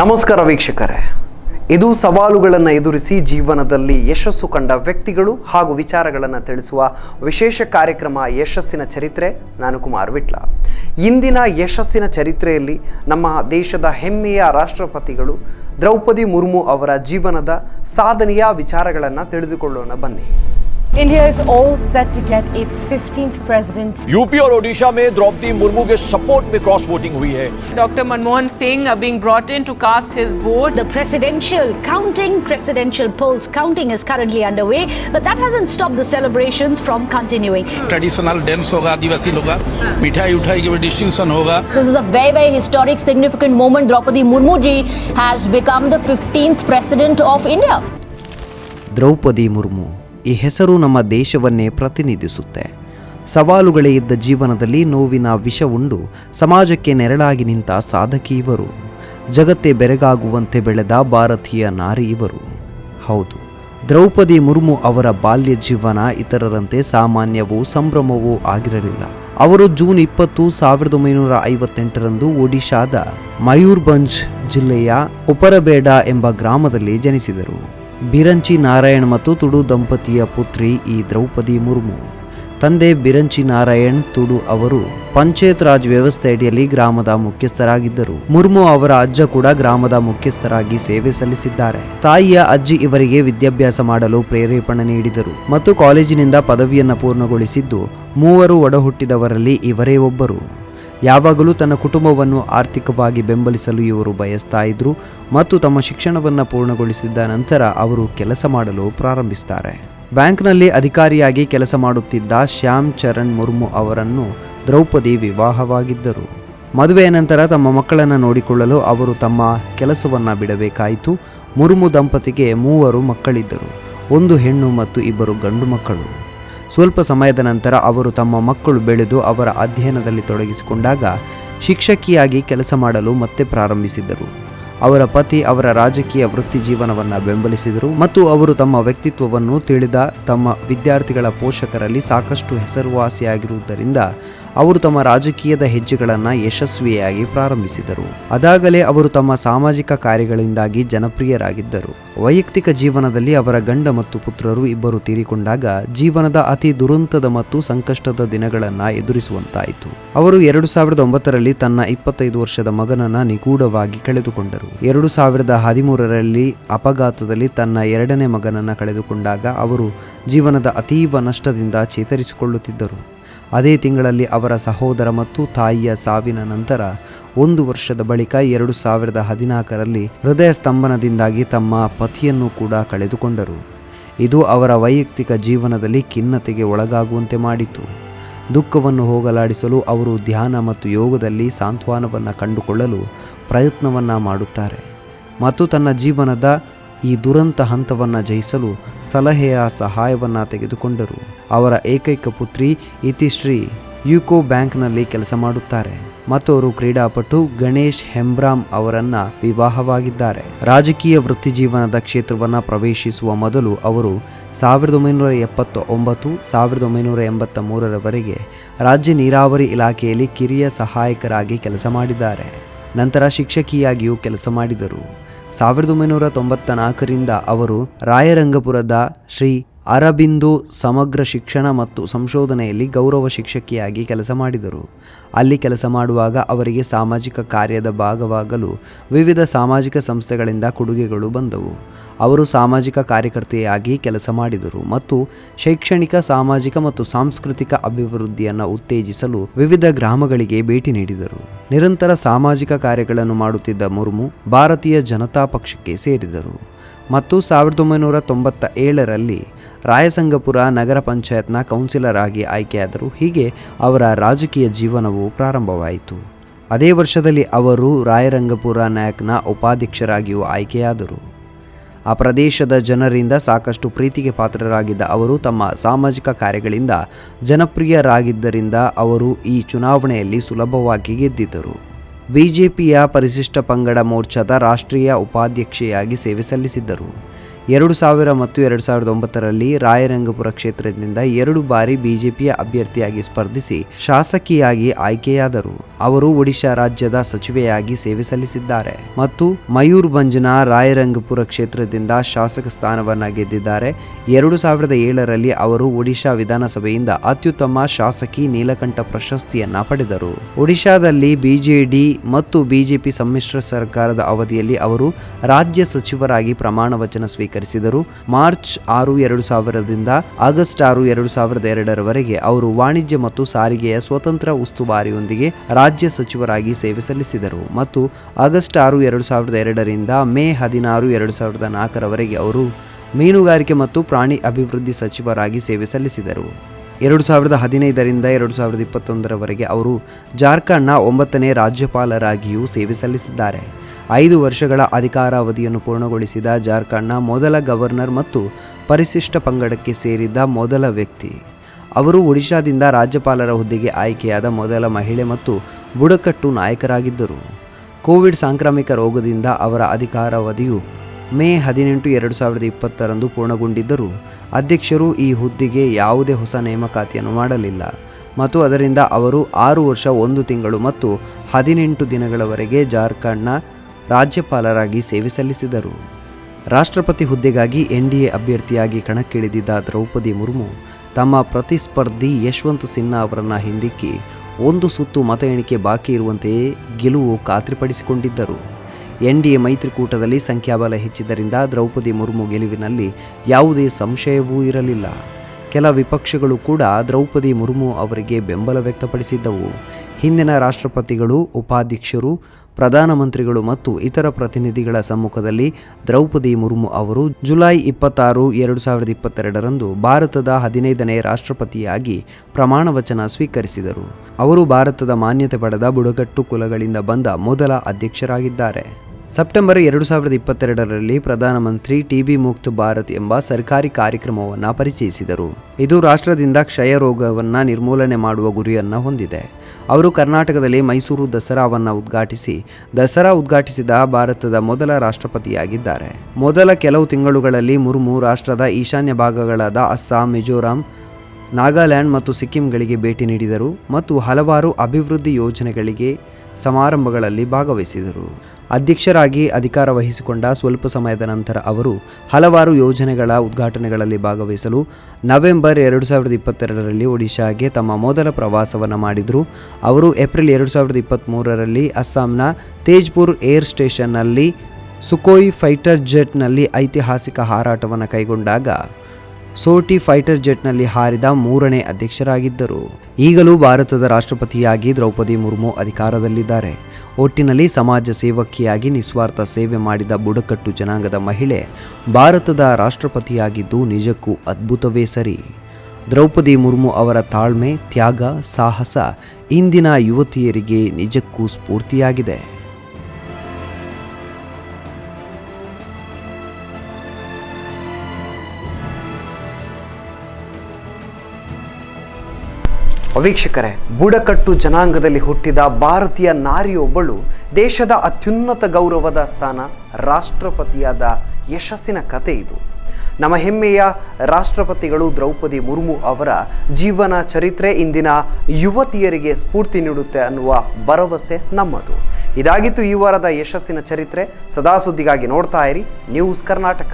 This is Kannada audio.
ನಮಸ್ಕಾರ ವೀಕ್ಷಕರೇ. ಇದು ಸವಾಲುಗಳನ್ನು ಎದುರಿಸಿ ಜೀವನದಲ್ಲಿ ಯಶಸ್ಸು ಕಂಡ ವ್ಯಕ್ತಿಗಳು ಹಾಗೂ ವಿಚಾರಗಳನ್ನು ತಿಳಿಸುವ ವಿಶೇಷ ಕಾರ್ಯಕ್ರಮ ಯಶಸ್ಸಿನ ಚರಿತ್ರೆ. ನಾನು ಕುಮಾರ್ ವಿಟ್ಲ. ಇಂದಿನ ಯಶಸ್ಸಿನ ಚರಿತ್ರೆಯಲ್ಲಿ ನಮ್ಮ ದೇಶದ ಹೆಮ್ಮೆಯ ರಾಷ್ಟ್ರಪತಿಗಳು ದ್ರೌಪದಿ ಮುರ್ಮು ಅವರ ಜೀವನದ ಸಾಧನೆಯ ವಿಚಾರಗಳನ್ನು ತಿಳಿದುಕೊಳ್ಳೋಣ ಬನ್ನಿ. India is all set to get its 15th president. UP or Odisha mein Draupadi Murmu support mein cross voting. Dr. Manmohan Singh are being brought in to cast his vote. The presidential counting, presidential polls counting is currently underway, but that hasn't stopped the celebrations from continuing. Traditional dance hoga, adivasi loga, mithai uthai ke distinction hoga. This is a very, very historic, significant moment. Draupadi Murmu ji has become the 15th president of India. Draupadi Murmu. ಈ ಹೆಸರು ನಮ್ಮ ದೇಶವನ್ನೇ ಪ್ರತಿನಿಧಿಸುತ್ತೆ. ಸವಾಲುಗಳೇ ಇದ್ದ ಜೀವನದಲ್ಲಿ ನೋವಿನ ಉಂಡು ಸಮಾಜಕ್ಕೆ ನೆರಳಾಗಿ ನಿಂತ ಸಾಧಕಿ ಇವರು. ಜಗತ್ತೇ ಬೆರಗಾಗುವಂತೆ ಬೆಳೆದ ಭಾರತೀಯ ನಾರಿ ಇವರು. ಹೌದು, ದ್ರೌಪದಿ ಮುರ್ಮು ಅವರ ಬಾಲ್ಯ ಜೀವನ ಇತರರಂತೆ ಸಾಮಾನ್ಯವೂ ಸಂಭ್ರಮವೂ ಆಗಿರಲಿಲ್ಲ. ಅವರು ಜೂನ್ ಇಪ್ಪತ್ತು ಸಾವಿರದ ಒಂಬೈನೂರ ಐವತ್ತೆಂಟರಂದು ಒಡಿಶಾದ ಮಯೂರ್ಭಂಜ್ ಜಿಲ್ಲೆಯ ಉಪರಬೇಡ ಎಂಬ ಗ್ರಾಮದಲ್ಲಿ ಜನಿಸಿದರು. ಬಿರಂಚಿ ನಾರಾಯಣ್ ಮತ್ತು ತುಡು ದಂಪತಿಯ ಪುತ್ರಿ ಈ ದ್ರೌಪದಿ ಮುರ್ಮು. ತಂದೆ ಬಿರಂಚಿ ನಾರಾಯಣ್, ತುಡು ಅವರು ಪಂಚಾಯತ್ ರಾಜ್ ವ್ಯವಸ್ಥೆ ಅಡಿಯಲ್ಲಿ ಗ್ರಾಮದ ಮುಖ್ಯಸ್ಥರಾಗಿದ್ದರು. ಮುರ್ಮು ಅವರ ಅಜ್ಜ ಕೂಡ ಗ್ರಾಮದ ಮುಖ್ಯಸ್ಥರಾಗಿ ಸೇವೆ ಸಲ್ಲಿಸಿದ್ದಾರೆ. ತಾಯಿಯ ಅಜ್ಜಿ ಇವರಿಗೆ ವಿದ್ಯಾಭ್ಯಾಸ ಮಾಡಲು ಪ್ರೇರೇಪಣೆ ನೀಡಿದರು ಮತ್ತು ಕಾಲೇಜಿನಿಂದ ಪದವಿಯನ್ನು ಪೂರ್ಣಗೊಳಿಸಿದ್ದು, ಮೂವರು ಒಡಹುಟ್ಟಿದವರಲ್ಲಿ ಇವರೇ ಒಬ್ಬರು. ಯಾವಾಗಲೂ ತನ್ನ ಕುಟುಂಬವನ್ನು ಆರ್ಥಿಕವಾಗಿ ಬೆಂಬಲಿಸಲು ಇವರು ಬಯಸ್ತಾ ಇದ್ರು ಮತ್ತು ತಮ್ಮ ಶಿಕ್ಷಣವನ್ನು ಪೂರ್ಣಗೊಳಿಸಿದ ನಂತರ ಅವರು ಕೆಲಸ ಮಾಡಲು ಪ್ರಾರಂಭಿಸ್ತಾರೆ. ಬ್ಯಾಂಕ್ನಲ್ಲಿ ಅಧಿಕಾರಿಯಾಗಿ ಕೆಲಸ ಮಾಡುತ್ತಿದ್ದ ಶ್ಯಾಮ್ ಚರಣ್ ಮುರ್ಮು ಅವರನ್ನು ದ್ರೌಪದಿ ವಿವಾಹವಾಗಿದ್ದರು. ಮದುವೆಯ ನಂತರ ತಮ್ಮ ಮಕ್ಕಳನ್ನು ನೋಡಿಕೊಳ್ಳಲು ಅವರು ತಮ್ಮ ಕೆಲಸವನ್ನು ಬಿಡಬೇಕಾಯಿತು. ಮುರ್ಮು ದಂಪತಿಗೆ ಮೂವರು ಮಕ್ಕಳಿದ್ದರು. ಒಂದು ಹೆಣ್ಣು ಮತ್ತು ಇಬ್ಬರು ಗಂಡು ಮಕ್ಕಳು. ಸ್ವಲ್ಪ ಸಮಯದ ನಂತರ ಅವರು ತಮ್ಮ ಮಕ್ಕಳು ಬೆಳೆದು ಅವರ ಅಧ್ಯಯನದಲ್ಲಿ ತೊಡಗಿಸಿಕೊಂಡಾಗ ಶಿಕ್ಷಕಿಯಾಗಿ ಕೆಲಸ ಮಾಡಲು ಮತ್ತೆ ಪ್ರಾರಂಭಿಸಿದರು ಅವರ ಪತಿ ಅವರ ರಾಜಕೀಯ ವೃತ್ತಿ ಜೀವನವನ್ನು ಬೆಂಬಲಿಸಿದರು ಮತ್ತು ಅವರು ತಮ್ಮ ವ್ಯಕ್ತಿತ್ವವನ್ನು ತಿಳಿದ ತಮ್ಮ ವಿದ್ಯಾರ್ಥಿಗಳ ಪೋಷಕರಲ್ಲಿ ಸಾಕಷ್ಟು ಹೆಸರುವಾಸಿಯಾಗಿರುವುದರಿಂದ ಅವರು ತಮ್ಮ ರಾಜಕೀಯದ ಹೆಜ್ಜೆಗಳನ್ನು ಯಶಸ್ವಿಯಾಗಿ ಪ್ರಾರಂಭಿಸಿದರು. ಅದಾಗಲೇ ಅವರು ತಮ್ಮ ಸಾಮಾಜಿಕ ಕಾರ್ಯಗಳಿಂದಾಗಿ ಜನಪ್ರಿಯರಾಗಿದ್ದರು. ವೈಯಕ್ತಿಕ ಜೀವನದಲ್ಲಿ ಅವರ ಗಂಡ ಮತ್ತು ಪುತ್ರರು ಇಬ್ಬರು ತೀರಿಕೊಂಡಾಗ ಜೀವನದ ಅತಿ ದುರಂತದ ಮತ್ತು ಸಂಕಷ್ಟದ ದಿನಗಳನ್ನು ಎದುರಿಸುವಂತಾಯಿತು. ಅವರು ಎರಡು ಸಾವಿರದ ಒಂಬತ್ತರಲ್ಲಿ ತನ್ನ ಇಪ್ಪತ್ತೈದು ವರ್ಷದ ಮಗನನ್ನ ನಿಗೂಢವಾಗಿ ಕಳೆದುಕೊಂಡರು. ಎರಡು ಸಾವಿರದ ಹದಿಮೂರರಲ್ಲಿ ಅಪಘಾತದಲ್ಲಿ ತನ್ನ ಎರಡನೇ ಮಗನನ್ನ ಕಳೆದುಕೊಂಡಾಗ ಅವರು ಜೀವನದ ಅತೀವ ನಷ್ಟದಿಂದ ಚೇತರಿಸಿಕೊಳ್ಳುತ್ತಿದ್ದರು. ಅದೇ ತಿಂಗಳಲ್ಲಿ ಅವರ ಸಹೋದರ ಮತ್ತು ತಾಯಿಯ ಸಾವಿನ ನಂತರ ಒಂದು ವರ್ಷದ ಬಳಿಕ ಎರಡು ಸಾವಿರದ ಹದಿನಾಲ್ಕರಲ್ಲಿ ಹೃದಯ ಸ್ತಂಭನದಿಂದಾಗಿ ತಮ್ಮ ಪತಿಯನ್ನು ಕೂಡ ಕಳೆದುಕೊಂಡರು. ಇದು ಅವರ ವೈಯಕ್ತಿಕ ಜೀವನದಲ್ಲಿ ಖಿನ್ನತೆಗೆ ಒಳಗಾಗುವಂತೆ ಮಾಡಿತು. ದುಃಖವನ್ನು ಹೋಗಲಾಡಿಸಲು ಅವರು ಧ್ಯಾನ ಮತ್ತು ಯೋಗದಲ್ಲಿ ಸಾಂತ್ವನವನ್ನು ಕಂಡುಕೊಳ್ಳಲು ಪ್ರಯತ್ನವನ್ನು ಮಾಡುತ್ತಾರೆ. ಮತ್ತು ತನ್ನ ಜೀವನದ ಈ ದುರಂತ ಹಂತವನ್ನು ಜಯಿಸಲು ಸಲಹೆಯ ಸಹಾಯವನ್ನು ತೆಗೆದುಕೊಂಡರು. ಅವರ ಏಕೈಕ ಪುತ್ರಿ ಇತಿಶ್ರೀ ಯುಕೋ ಬ್ಯಾಂಕ್ನಲ್ಲಿ ಕೆಲಸ ಮಾಡುತ್ತಾರೆ. ಮತ್ತು ಕ್ರೀಡಾಪಟು ಗಣೇಶ್ ಹೆಂಬ್ರಾಮ್ ಅವರನ್ನ ವಿವಾಹವಾಗಿದ್ದಾರೆ. ರಾಜಕೀಯ ವೃತ್ತಿ ಜೀವನದ ಕ್ಷೇತ್ರವನ್ನು ಪ್ರವೇಶಿಸುವ ಮೊದಲು ಅವರು ಸಾವಿರದ ಒಂಬೈನೂರ ಎಪ್ಪತ್ತ ಒಂಬತ್ತು ಸಾವಿರದ ಒಂಬೈನೂರ ಎಂಬತ್ತ ಮೂರರವರೆಗೆ ರಾಜ್ಯ ನೀರಾವರಿ ಇಲಾಖೆಯಲ್ಲಿ ಕಿರಿಯ ಸಹಾಯಕರಾಗಿ ಕೆಲಸ ಮಾಡಿದ್ದಾರೆ. ನಂತರ ಶಿಕ್ಷಕಿಯಾಗಿಯೂ ಕೆಲಸ ಮಾಡಿದರು. ಸಾವಿರದ ಒಂಬೈನೂರ ತೊಂಬತ್ತ ನಾಲ್ಕರಿಂದ ಅವರು ರಾಯರಂಗಪುರದ ಶ್ರೀ ಅರಬಿಂದು ಸಮಗ್ರ ಶಿಕ್ಷಣ ಮತ್ತು ಸಂಶೋಧನೆಯಲ್ಲಿ ಗೌರವ ಶಿಕ್ಷಕಿಯಾಗಿ ಕೆಲಸ ಮಾಡಿದರು. ಅಲ್ಲಿ ಕೆಲಸ ಮಾಡುವಾಗ ಅವರಿಗೆ ಸಾಮಾಜಿಕ ಕಾರ್ಯದ ಭಾಗವಾಗಲು ವಿವಿಧ ಸಾಮಾಜಿಕ ಸಂಸ್ಥೆಗಳಿಂದ ಕೊಡುಗೆಗಳು ಬಂದವು. ಅವರು ಸಾಮಾಜಿಕ ಕಾರ್ಯಕರ್ತೆಯಾಗಿ ಕೆಲಸ ಮಾಡಿದರು ಮತ್ತು ಶೈಕ್ಷಣಿಕ, ಸಾಮಾಜಿಕ ಮತ್ತು ಸಾಂಸ್ಕೃತಿಕ ಅಭಿವೃದ್ಧಿಯನ್ನು ಉತ್ತೇಜಿಸಲು ವಿವಿಧ ಗ್ರಾಮಗಳಿಗೆ ಭೇಟಿ ನೀಡಿದರು. ನಿರಂತರ ಸಾಮಾಜಿಕ ಕಾರ್ಯಗಳನ್ನು ಮಾಡುತ್ತಿದ್ದ ಮುರ್ಮು ಭಾರತೀಯ ಜನತಾ ಪಕ್ಷಕ್ಕೆ ಸೇರಿದರು. ಮತ್ತು ಸಾವಿರದ ಒಂಬೈನೂರ ತೊಂಬತ್ತ ಏಳರಲ್ಲಿ ರಾಯಸಂಗಪುರ ನಗರ ಪಂಚಾಯತ್ನ ಕೌನ್ಸಿಲರ್ ಆಗಿ ಆಯ್ಕೆಯಾದರು. ಹೀಗೆ ಅವರ ರಾಜಕೀಯ ಜೀವನವು ಪ್ರಾರಂಭವಾಯಿತು. ಅದೇ ವರ್ಷದಲ್ಲಿ ಅವರು ರಾಯರಂಗಪುರ ನಾಯಕ್ನ ಉಪಾಧ್ಯಕ್ಷರಾಗಿಯೂ ಆಯ್ಕೆಯಾದರು. ಆ ಪ್ರದೇಶದ ಜನರಿಂದ ಸಾಕಷ್ಟು ಪ್ರೀತಿಗೆ ಪಾತ್ರರಾಗಿದ್ದ ಅವರು ತಮ್ಮ ಸಾಮಾಜಿಕ ಕಾರ್ಯಗಳಿಂದ ಜನಪ್ರಿಯರಾಗಿದ್ದರಿಂದ ಅವರು ಈ ಚುನಾವಣೆಯಲ್ಲಿ ಸುಲಭವಾಗಿ ಗೆದ್ದಿದ್ದರು. ಬಿಜೆಪಿಯ ಪರಿಶಿಷ್ಟ ಪಂಗಡ ಮೋರ್ಚಾದ ರಾಷ್ಟ್ರೀಯ ಉಪಾಧ್ಯಕ್ಷೆಯಾಗಿ ಸೇವೆ ಸಲ್ಲಿಸಿದ್ದರು. ಎರಡು ಸಾವಿರ ಮತ್ತು ಎರಡು ಸಾವಿರದ ಒಂಬತ್ತರಲ್ಲಿ ರಾಯರಂಗಪುರ ಕ್ಷೇತ್ರದಿಂದ ಎರಡು ಬಾರಿ ಬಿಜೆಪಿಯ ಅಭ್ಯರ್ಥಿಯಾಗಿ ಸ್ಪರ್ಧಿಸಿ ಶಾಸಕಿಯಾಗಿ ಆಯ್ಕೆಯಾದರು. ಅವರು ಒಡಿಶಾ ರಾಜ್ಯದ ಸಚಿವೆಯಾಗಿ ಸೇವೆ ಸಲ್ಲಿಸಿದ್ದಾರೆ. ಮತ್ತು ಮಯೂರ್ ಭಂಜನ ರಾಯರಂಗಪುರ ಕ್ಷೇತ್ರದಿಂದ ಶಾಸಕ ಸ್ಥಾನವನ್ನ ಗೆದ್ದಿದ್ದಾರೆ. ಎರಡು ಸಾವಿರದ ಏಳರಲ್ಲಿ ಅವರು ಒಡಿಶಾ ವಿಧಾನಸಭೆಯಿಂದ ಅತ್ಯುತ್ತಮ ಶಾಸಕಿ ನೀಲಕಂಠ ಪ್ರಶಸ್ತಿಯನ್ನ ಪಡೆದರು. ಒಡಿಶಾದಲ್ಲಿ ಬಿಜೆಡಿ ಮತ್ತು ಬಿಜೆಪಿ ಸಮ್ಮಿಶ್ರ ಸರ್ಕಾರದ ಅವಧಿಯಲ್ಲಿ ಅವರು ರಾಜ್ಯ ಸಚಿವರಾಗಿ ಪ್ರಮಾಣ ವಚನ ಸ್ವೀಕರಿಸಿದರು. ಮಾರ್ಚ್ ಆರು, ಎರಡು ಸಾವಿರದಿಂದ ಆಗಸ್ಟ್ ಆರು, ಎರಡು ಸಾವಿರದ ಎರಡರವರೆಗೆ ಅವರು ವಾಣಿಜ್ಯ ಮತ್ತು ಸಾರಿಗೆಯ ಸ್ವತಂತ್ರ ಉಸ್ತುವಾರಿಯೊಂದಿಗೆ ರಾಜ್ಯ ಸಚಿವರಾಗಿ ಸೇವೆ ಸಲ್ಲಿಸಿದರು ಮತ್ತು ಆಗಸ್ಟ್ ಆರು, ಎರಡು ಸಾವಿರದ ಎರಡರಿಂದ ಮೇ ಹದಿನಾರು, ಎರಡು ಸಾವಿರದ ನಾಲ್ಕರವರೆಗೆ ಅವರು ಮೀನುಗಾರಿಕೆ ಮತ್ತು ಪ್ರಾಣಿ ಅಭಿವೃದ್ಧಿ ಸಚಿವರಾಗಿ ಸೇವೆ ಸಲ್ಲಿಸಿದರು. ಎರಡು ಸಾವಿರದ ಹದಿನೈದರಿಂದ ಎರಡು ಸಾವಿರದ ಇಪ್ಪತ್ತೊಂದರವರೆಗೆ ಅವರು ಜಾರ್ಖಂಡ್ನ ಒಂಬತ್ತನೇ ರಾಜ್ಯಪಾಲರಾಗಿಯೂ ಸೇವೆ ಸಲ್ಲಿಸಿದ್ದಾರೆ. ಐದು ವರ್ಷಗಳ ಅಧಿಕಾರಾವಧಿಯನ್ನು ಪೂರ್ಣಗೊಳಿಸಿದ ಜಾರ್ಖಂಡ್ನ ಮೊದಲ ಗವರ್ನರ್ ಮತ್ತು ಪರಿಶಿಷ್ಟ ಪಂಗಡಕ್ಕೆ ಸೇರಿದ ಮೊದಲ ವ್ಯಕ್ತಿ. ಅವರು ಒಡಿಶಾದಿಂದ ರಾಜ್ಯಪಾಲರ ಹುದ್ದೆಗೆ ಆಯ್ಕೆಯಾದ ಮೊದಲ ಮಹಿಳೆ ಮತ್ತು ಬುಡಕಟ್ಟು ನಾಯಕರಾಗಿದ್ದರು. ಕೋವಿಡ್ ಸಾಂಕ್ರಾಮಿಕ ರೋಗದಿಂದ ಅವರ ಅಧಿಕಾರಾವಧಿಯು ಮೇ ಹದಿನೆಂಟು ಎರಡು ಸಾವಿರದ ಇಪ್ಪತ್ತರಂದು ಪೂರ್ಣಗೊಂಡಿದ್ದರೂ, ಅಧ್ಯಕ್ಷರು ಈ ಹುದ್ದೆಗೆ ಯಾವುದೇ ಹೊಸ ನೇಮಕಾತಿಯನ್ನು ಮಾಡಲಿಲ್ಲ ಮತ್ತು ಅದರಿಂದ ಅವರು ಆರು ವರ್ಷ ಒಂದು ತಿಂಗಳು ಮತ್ತು ಹದಿನೆಂಟು ದಿನಗಳವರೆಗೆ ಜಾರ್ಖಂಡ್ನ ರಾಜ್ಯಪಾಲರಾಗಿ ಸೇವೆ ಸಲ್ಲಿಸಿದರು. ರಾಷ್ಟ್ರಪತಿ ಹುದ್ದೆಗಾಗಿ ಎನ್ ಡಿ ಎ ಅಭ್ಯರ್ಥಿಯಾಗಿ ಕಣಕ್ಕಿಳಿದಿದ್ದ ದ್ರೌಪದಿ ಮುರ್ಮು ತಮ್ಮ ಪ್ರತಿಸ್ಪರ್ಧಿ ಯಶವಂತ್ ಸಿನ್ಹಾ ಅವರನ್ನು ಹಿಂದಿಕ್ಕಿ ಒಂದು ಸುತ್ತು ಮತ ಎಣಿಕೆ ಬಾಕಿ ಇರುವಂತೆಯೇ ಗೆಲುವು ಖಾತ್ರಿಪಡಿಸಿಕೊಂಡಿದ್ದರು. ಎನ್ ಡಿ ಎ ಮೈತ್ರಿಕೂಟದಲ್ಲಿ ಸಂಖ್ಯಾಬಲ ಹೆಚ್ಚಿದ್ದರಿಂದ ದ್ರೌಪದಿ ಮುರ್ಮು ಗೆಲುವಿನಲ್ಲಿ ಯಾವುದೇ ಸಂಶಯವೂ ಇರಲಿಲ್ಲ. ಕೆಲ ವಿಪಕ್ಷಗಳು ಕೂಡ ದ್ರೌಪದಿ ಮುರ್ಮು ಅವರಿಗೆ ಬೆಂಬಲ ವ್ಯಕ್ತಪಡಿಸಿದ್ದವು. ಹಿಂದಿನ ರಾಷ್ಟ್ರಪತಿಗಳು, ಉಪಾಧ್ಯಕ್ಷರು ಪ್ರಧಾನಮಂತ್ರಿಗಳು ಮತ್ತು ಇತರ ಪ್ರತಿನಿಧಿಗಳ ಸಮ್ಮುಖದಲ್ಲಿ ದ್ರೌಪದಿ ಮುರ್ಮು ಅವರು ಜುಲೈ ಇಪ್ಪತ್ತಾರು, ಎರಡು ಸಾವಿರದ ಇಪ್ಪತ್ತೆರಡರಂದು ಭಾರತದ ಹದಿನೈದನೇ ರಾಷ್ಟ್ರಪತಿಯಾಗಿ ಪ್ರಮಾಣ ವಚನ ಸ್ವೀಕರಿಸಿದರು. ಅವರು ಭಾರತದ ಮಾನ್ಯತೆ ಪಡೆದ ಬುಡಕಟ್ಟು ಕುಲಗಳಿಂದ ಬಂದ ಮೊದಲ ಅಧ್ಯಕ್ಷರಾಗಿದ್ದಾರೆ. ಸೆಪ್ಟೆಂಬರ್ ಎರಡು ಸಾವಿರದ ಇಪ್ಪತ್ತೆರಡರಲ್ಲಿ ಪ್ರಧಾನಮಂತ್ರಿ ಟಿಬಿ ಮುಕ್ತ ಭಾರತ್ ಎಂಬ ಸರ್ಕಾರಿ ಕಾರ್ಯಕ್ರಮವನ್ನು ಪರಿಚಯಿಸಿದರು. ಇದು ರಾಷ್ಟ್ರದಿಂದ ಕ್ಷಯ ರೋಗವನ್ನು ನಿರ್ಮೂಲನೆ ಮಾಡುವ ಗುರಿಯನ್ನು ಹೊಂದಿದೆ. ಅವರು ಕರ್ನಾಟಕದಲ್ಲಿ ಮೈಸೂರು ದಸರಾವನ್ನು ಉದ್ಘಾಟಿಸಿ, ದಸರಾ ಉದ್ಘಾಟಿಸಿದ ಭಾರತದ ಮೊದಲ ರಾಷ್ಟ್ರಪತಿಯಾಗಿದ್ದಾರೆ. ಮೊದಲ ಕೆಲವು ತಿಂಗಳುಗಳಲ್ಲಿ ಮುರ್ಮು ರಾಷ್ಟ್ರದ ಈಶಾನ್ಯ ಭಾಗಗಳಾದ ಅಸ್ಸಾಂ, ಮಿಜೋರಾಂ, ನಾಗಾಲ್ಯಾಂಡ್ ಮತ್ತು ಸಿಕ್ಕಿಂಗಳಿಗೆ ಭೇಟಿ ನೀಡಿದರು ಮತ್ತು ಹಲವಾರು ಅಭಿವೃದ್ಧಿ ಯೋಜನೆಗಳಿಗೆ ಸಮಾರಂಭಗಳಲ್ಲಿ ಭಾಗವಹಿಸಿದರು. ಅಧ್ಯಕ್ಷರಾಗಿ ಅಧಿಕಾರ ವಹಿಸಿಕೊಂಡ ಸ್ವಲ್ಪ ಸಮಯದ ನಂತರ ಅವರು ಹಲವಾರು ಯೋಜನೆಗಳ ಉದ್ಘಾಟನೆಗಳಲ್ಲಿ ಭಾಗವಹಿಸಲು ನವೆಂಬರ್ ಎರಡು ಸಾವಿರದ ಇಪ್ಪತ್ತೆರಡರಲ್ಲಿ ಒಡಿಶಾಗೆ ತಮ್ಮ ಮೊದಲ ಪ್ರವಾಸವನ್ನು ಮಾಡಿದರು. ಅವರು ಏಪ್ರಿಲ್ ಎರಡು ಸಾವಿರದ ಇಪ್ಪತ್ತ್ಮೂರರಲ್ಲಿ ಅಸ್ಸಾಂನ ತೇಜ್ಪುರ್ ಏರ್ ಸ್ಟೇಷನ್ನಲ್ಲಿ ಸುಕೋಯ್ ಫೈಟರ್ ಜೆಟ್ನಲ್ಲಿ ಐತಿಹಾಸಿಕ ಹಾರಾಟವನ್ನು ಕೈಗೊಂಡಾಗ ಸೋಟಿ ಫೈಟರ್ ಜೆಟ್ನಲ್ಲಿ ಹಾರಿದ ಮೂರನೇ ಅಧ್ಯಕ್ಷರಾಗಿದ್ದರು. ಈಗಲೂ ಭಾರತದ ರಾಷ್ಟ್ರಪತಿಯಾಗಿ ದ್ರೌಪದಿ ಮುರ್ಮು ಅಧಿಕಾರದಲ್ಲಿದ್ದಾರೆ. ಒಟ್ಟಿನಲ್ಲಿ ಸಮಾಜ ಸೇವಕಿಯಾಗಿ ನಿಸ್ವಾರ್ಥ ಸೇವೆ ಮಾಡಿದ ಬುಡಕಟ್ಟು ಜನಾಂಗದ ಮಹಿಳೆ ಭಾರತದ ರಾಷ್ಟ್ರಪತಿಯಾಗಿದ್ದು ನಿಜಕ್ಕೂ ಅದ್ಭುತವೇ ಸರಿ. ದ್ರೌಪದಿ ಮುರ್ಮು ಅವರ ತಾಳ್ಮೆ, ತ್ಯಾಗ, ಸಾಹಸ ಇಂದಿನ ಯುವತಿಯರಿಗೆ ನಿಜಕ್ಕೂ ಸ್ಫೂರ್ತಿಯಾಗಿದೆ. ವೀಕ್ಷಕರೇ, ಬುಡಕಟ್ಟು ಜನಾಂಗದಲ್ಲಿ ಹುಟ್ಟಿದ ಭಾರತೀಯ ನಾರಿಯೊಬ್ಬಳು ದೇಶದ ಅತ್ಯುನ್ನತ ಗೌರವದ ಸ್ಥಾನ, ರಾಷ್ಟ್ರಪತಿಯಾದ ಯಶಸ್ಸಿನ ಕತೆ ಇದು. ನಮ್ಮ ಹೆಮ್ಮೆಯ ರಾಷ್ಟ್ರಪತಿಗಳು ದ್ರೌಪದಿ ಮುರ್ಮು ಅವರ ಜೀವನ ಚರಿತ್ರೆ ಇಂದಿನ ಯುವತಿಯರಿಗೆ ಸ್ಫೂರ್ತಿ ನೀಡುತ್ತೆ ಅನ್ನುವ ಭರವಸೆ ನಮ್ಮದು. ಇದಾಗಿತ್ತು ಈ ವಾರದ ಯಶಸ್ಸಿನ ಚರಿತ್ರೆ. ಸದಾ ಸುದ್ದಿಗಾಗಿ ನೋಡ್ತಾ ಇರಿ ನ್ಯೂಸ್ ಕರ್ನಾಟಕ